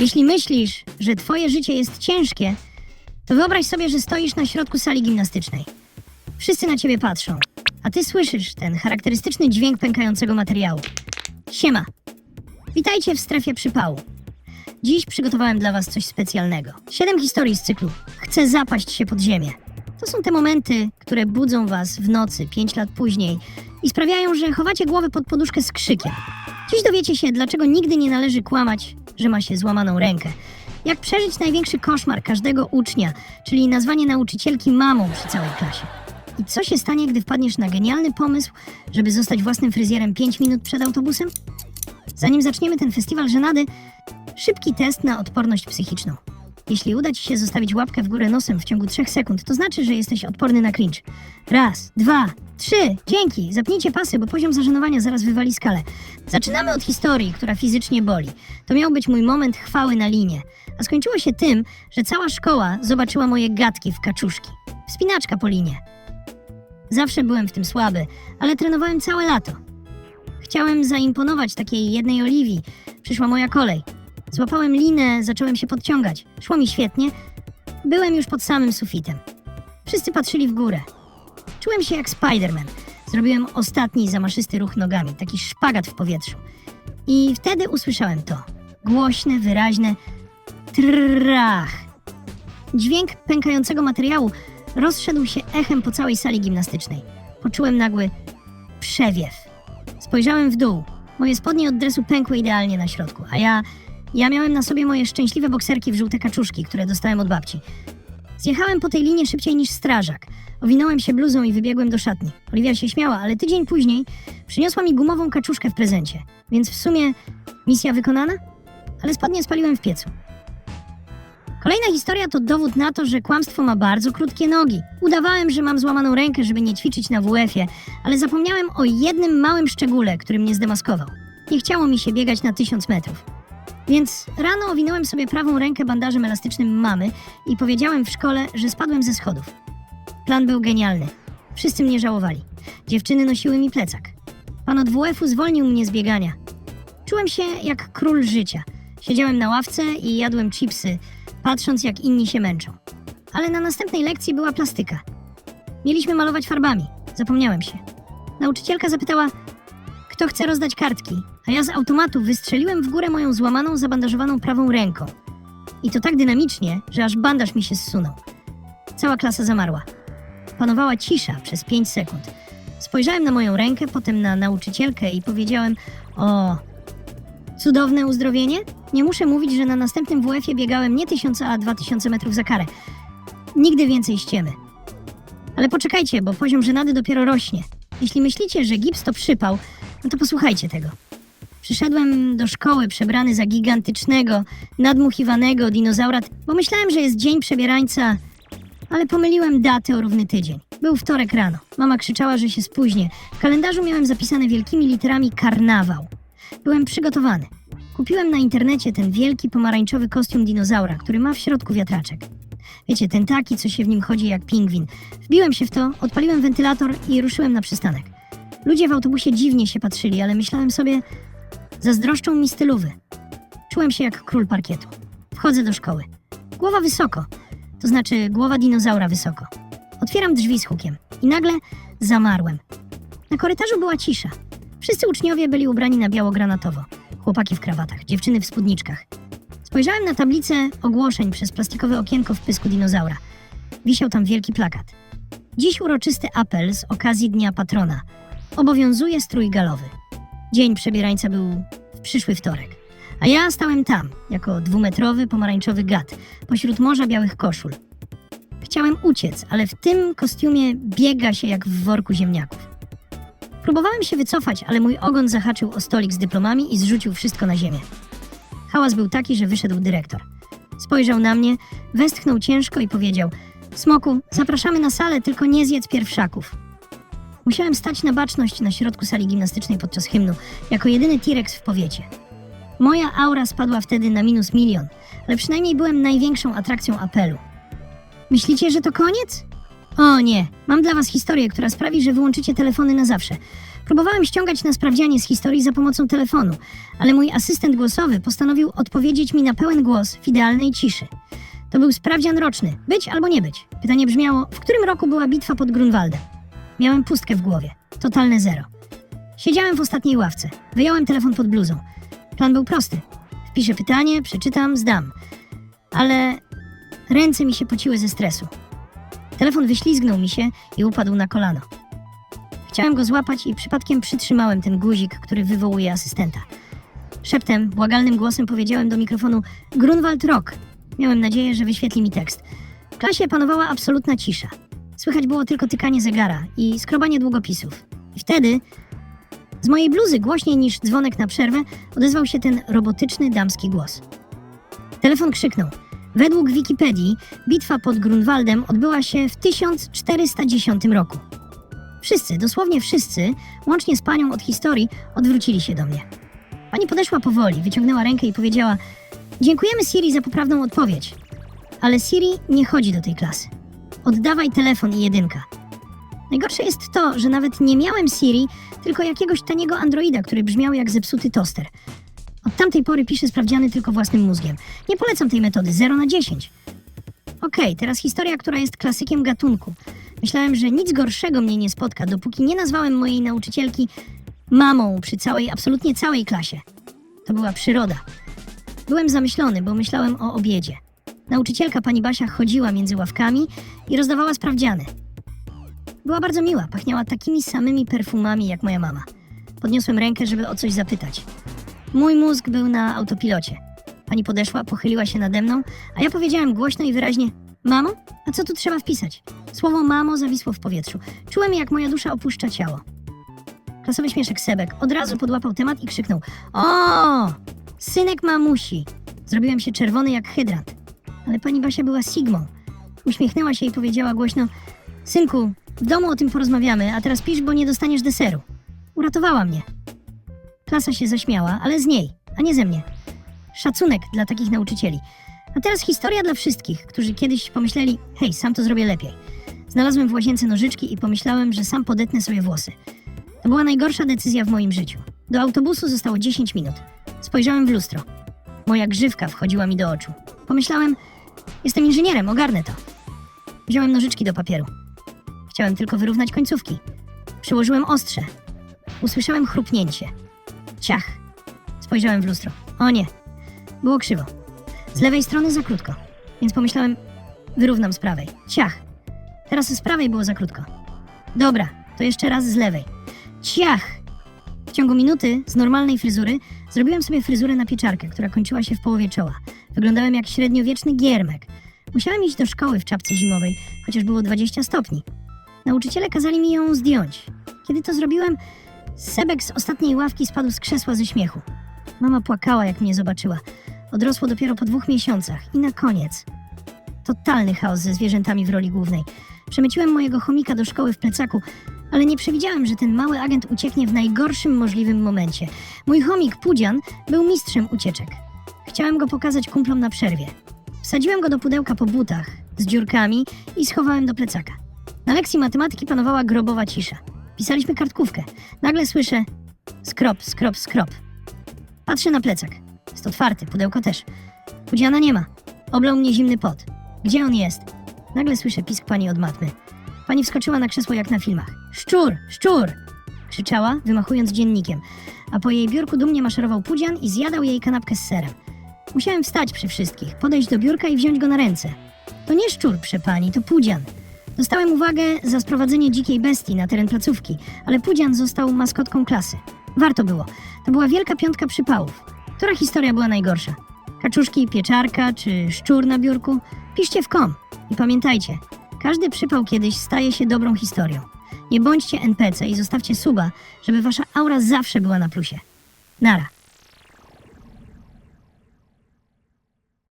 Jeśli myślisz, że twoje życie jest ciężkie, to wyobraź sobie, że stoisz na środku sali gimnastycznej. Wszyscy na ciebie patrzą, a ty słyszysz ten charakterystyczny dźwięk pękającego materiału. Siema. Witajcie w strefie przypału. Dziś przygotowałem dla was coś specjalnego. Siedem historii z cyklu. Chcę zapaść się pod ziemię. To są te momenty, które budzą was w nocy, pięć lat później i sprawiają, że chowacie głowę pod poduszkę z krzykiem. Dziś dowiecie się, dlaczego nigdy nie należy kłamać, że ma się złamaną rękę. Jak przeżyć największy koszmar każdego ucznia, czyli nazwanie nauczycielki mamą przy całej klasie. I co się stanie, gdy wpadniesz na genialny pomysł, żeby zostać własnym fryzjerem 5 minut przed autobusem? Zanim zaczniemy ten festiwal żenady, szybki test na odporność psychiczną. Jeśli uda Ci się zostawić łapkę w górę nosem w ciągu 3 sekund, to znaczy, że jesteś odporny na cringe. Raz, dwa, trzy. Dzięki. Zapnijcie pasy, bo poziom zażenowania zaraz wywali skalę. Zaczynamy od historii, która fizycznie boli. To miał być mój moment chwały na linie. A skończyło się tym, że cała szkoła zobaczyła moje gadki w kaczuszki. Wspinaczka po linie. Zawsze byłem w tym słaby, ale trenowałem całe lato. Chciałem zaimponować takiej jednej Oliwii. Przyszła moja kolej. Złapałem linę, zacząłem się podciągać. Szło mi świetnie. Byłem już pod samym sufitem. Wszyscy patrzyli w górę. Czułem się jak Spider-Man. Zrobiłem ostatni zamaszysty ruch nogami, taki szpagat w powietrzu. I wtedy usłyszałem to. Głośne, wyraźne trrrach. Dźwięk pękającego materiału rozszedł się echem po całej sali gimnastycznej. Poczułem nagły przewiew. Spojrzałem w dół. Moje spodnie od dresu pękły idealnie na środku, a ja, ja miałem na sobie moje szczęśliwe bokserki w żółte kaczuszki, które dostałem od babci. Zjechałem po tej linie szybciej niż strażak. Owinąłem się bluzą i wybiegłem do szatni. Oliwia się śmiała, ale tydzień później przyniosła mi gumową kaczuszkę w prezencie. Więc w sumie misja wykonana? Ale spodnie spaliłem w piecu. Kolejna historia to dowód na to, że kłamstwo ma bardzo krótkie nogi. Udawałem, że mam złamaną rękę, żeby nie ćwiczyć na WF-ie, ale zapomniałem o jednym małym szczególe, który mnie zdemaskował. Nie chciało mi się biegać na tysiąc metrów. Więc rano owinąłem sobie prawą rękę bandażem elastycznym mamy i powiedziałem w szkole, że spadłem ze schodów. Plan był genialny. Wszyscy mnie żałowali. Dziewczyny nosiły mi plecak. Pan od WF-u zwolnił mnie z biegania. Czułem się jak król życia. Siedziałem na ławce i jadłem chipsy, patrząc jak inni się męczą. Ale na następnej lekcji była plastyka. Mieliśmy malować farbami. Zapomniałem się. Nauczycielka zapytała, kto chce rozdać kartki, a ja z automatu wystrzeliłem w górę moją złamaną, zabandażowaną prawą ręką. I to tak dynamicznie, że aż bandaż mi się zsunął. Cała klasa zamarła. Panowała cisza przez 5 sekund. Spojrzałem na moją rękę, potem na nauczycielkę i powiedziałem: O, cudowne uzdrowienie? Nie muszę mówić, że na następnym WF-ie biegałem nie 1000, a 2000 metrów za karę. Nigdy więcej ściemy. Ale poczekajcie, bo poziom żenady dopiero rośnie. Jeśli myślicie, że gips to przypał, no to posłuchajcie tego. Przyszedłem do szkoły przebrany za gigantycznego, nadmuchiwanego dinozaura, bo myślałem, że jest dzień przebierańca, ale pomyliłem datę o równy tydzień. Był wtorek rano. Mama krzyczała, że się spóźnię. W kalendarzu miałem zapisane wielkimi literami karnawał. Byłem przygotowany. Kupiłem na internecie ten wielki pomarańczowy kostium dinozaura, który ma w środku wiatraczek. Wiecie, ten taki, co się w nim chodzi jak pingwin. Wbiłem się w to, odpaliłem wentylator i ruszyłem na przystanek. Ludzie w autobusie dziwnie się patrzyli, ale myślałem sobie, zazdroszczą mi stylowy. Czułem się jak król parkietu. Wchodzę do szkoły. Głowa wysoko, to znaczy głowa dinozaura wysoko. Otwieram drzwi z hukiem i nagle zamarłem. Na korytarzu była cisza. Wszyscy uczniowie byli ubrani na biało-granatowo. Chłopaki w krawatach, dziewczyny w spódniczkach. Spojrzałem na tablicę ogłoszeń przez plastikowe okienko w pysku dinozaura. Wisiał tam wielki plakat. Dziś uroczysty apel z okazji Dnia Patrona. Obowiązuje strój galowy. Dzień przebierańca był w przyszły wtorek. A ja stałem tam, jako dwumetrowy, pomarańczowy gad, pośród morza białych koszul. Chciałem uciec, ale w tym kostiumie biega się jak w worku ziemniaków. Próbowałem się wycofać, ale mój ogon zahaczył o stolik z dyplomami i zrzucił wszystko na ziemię. Hałas był taki, że wyszedł dyrektor. Spojrzał na mnie, westchnął ciężko i powiedział: Smoku, zapraszamy na salę, tylko nie zjedz pierwszaków. Musiałem stać na baczność na środku sali gimnastycznej podczas hymnu, jako jedyny T-Rex w powiecie. Moja aura spadła wtedy na minus milion, ale przynajmniej byłem największą atrakcją apelu. Myślicie, że to koniec? O nie, mam dla was historię, która sprawi, że wyłączycie telefony na zawsze. Próbowałem ściągać na sprawdzianie z historii za pomocą telefonu, ale mój asystent głosowy postanowił odpowiedzieć mi na pełen głos w idealnej ciszy. To był sprawdzian roczny. Być albo nie być. Pytanie brzmiało, w którym roku była bitwa pod Grunwaldem? Miałem pustkę w głowie. Totalne zero. Siedziałem w ostatniej ławce. Wyjąłem telefon pod bluzą. Plan był prosty. Wpiszę pytanie, przeczytam, zdam. Ale ręce mi się pociły ze stresu. Telefon wyślizgnął mi się i upadł na kolano. Chciałem go złapać i przypadkiem przytrzymałem ten guzik, który wywołuje asystenta. Szeptem, błagalnym głosem powiedziałem do mikrofonu Grunwald Rock. Miałem nadzieję, że wyświetli mi tekst. W klasie panowała absolutna cisza. Słychać było tylko tykanie zegara i skrobanie długopisów. I wtedy z mojej bluzy głośniej niż dzwonek na przerwę odezwał się ten robotyczny damski głos. Telefon krzyknął. Według Wikipedii bitwa pod Grunwaldem odbyła się w 1410 roku. Wszyscy, dosłownie wszyscy, łącznie z panią od historii, odwrócili się do mnie. Pani podeszła powoli, wyciągnęła rękę i powiedziała: Dziękujemy Siri za poprawną odpowiedź. Ale Siri nie chodzi do tej klasy. Oddawaj telefon i jedynka. Najgorsze jest to, że nawet nie miałem Siri, tylko jakiegoś taniego androida, który brzmiał jak zepsuty toster. Od tamtej pory piszę sprawdziany tylko własnym mózgiem. Nie polecam tej metody 0 na 10. Okej, teraz historia, która jest klasykiem gatunku. Myślałem, że nic gorszego mnie nie spotka, dopóki nie nazwałem mojej nauczycielki mamą przy całej, absolutnie całej klasie. To była przyroda. Byłem zamyślony, bo myślałem o obiedzie. Nauczycielka pani Basia chodziła między ławkami i rozdawała sprawdziany. Była bardzo miła, pachniała takimi samymi perfumami jak moja mama. Podniosłem rękę, żeby o coś zapytać. Mój mózg był na autopilocie. Pani podeszła, pochyliła się nade mną, a ja powiedziałem głośno i wyraźnie: Mamo? A co tu trzeba wpisać? Słowo mamo zawisło w powietrzu. Czułem, jak moja dusza opuszcza ciało. Klasowy śmieszek Sebek od razu podłapał temat i krzyknął: O! Synek mamusi! Zrobiłem się czerwony jak hydrant. Ale pani Basia była Sigmą. Uśmiechnęła się i powiedziała głośno: Synku, w domu o tym porozmawiamy, a teraz pisz, bo nie dostaniesz deseru. Uratowała mnie. Klasa się zaśmiała, ale z niej, a nie ze mnie. Szacunek dla takich nauczycieli. A teraz historia dla wszystkich, którzy kiedyś pomyśleli: hej, sam to zrobię lepiej. Znalazłem w łazience nożyczki i pomyślałem, że sam podetnę sobie włosy. To była najgorsza decyzja w moim życiu. Do autobusu zostało 10 minut. Spojrzałem w lustro. Moja grzywka wchodziła mi do oczu. Pomyślałem: jestem inżynierem, ogarnę to. Wziąłem nożyczki do papieru. Chciałem tylko wyrównać końcówki. Przyłożyłem ostrze. Usłyszałem chrupnięcie. Ciach. Spojrzałem w lustro. O nie. Było krzywo. Z lewej strony za krótko. Więc pomyślałem, wyrównam z prawej. Ciach. Teraz z prawej było za krótko. Dobra, to jeszcze raz z lewej. Ciach. W ciągu minuty z normalnej fryzury zrobiłem sobie fryzurę na pieczarkę, która kończyła się w połowie czoła. Wyglądałem jak średniowieczny giermek. Musiałem iść do szkoły w czapce zimowej, chociaż było 20 stopni. Nauczyciele kazali mi ją zdjąć. Kiedy to zrobiłem, Sebek z ostatniej ławki spadł z krzesła ze śmiechu. Mama płakała, jak mnie zobaczyła. Odrosło dopiero po dwóch miesiącach. I na koniec. Totalny chaos ze zwierzętami w roli głównej. Przemyciłem mojego chomika do szkoły w plecaku, ale nie przewidziałem, że ten mały agent ucieknie w najgorszym możliwym momencie. Mój chomik Pudzian był mistrzem ucieczek. Chciałem go pokazać kumplom na przerwie. Wsadziłem go do pudełka po butach z dziurkami i schowałem do plecaka. Na lekcji matematyki panowała grobowa cisza. Pisaliśmy kartkówkę. Nagle słyszę skrop, skrop, skrop. Patrzę na plecak. Jest otwarty, pudełko też. Pudziana nie ma. Oblał mnie zimny pot. Gdzie on jest? Nagle słyszę pisk pani od matmy. Pani wskoczyła na krzesło jak na filmach. Szczur, szczur! Krzyczała, wymachując dziennikiem, a po jej biurku dumnie maszerował Pudzian i zjadał jej kanapkę z serem. Musiałem wstać przy wszystkich, podejść do biurka i wziąć go na ręce. To nie szczur, prze pani, to Pudzian. Dostałem uwagę za sprowadzenie dzikiej bestii na teren placówki, ale Pudzian został maskotką klasy. Warto było. To była wielka piątka przypałów. Która historia była najgorsza? Kaczuszki, pieczarka czy szczur na biurku? Piszcie w kom. I pamiętajcie, każdy przypał kiedyś staje się dobrą historią. Nie bądźcie NPC i zostawcie suba, żeby wasza aura zawsze była na plusie. Nara.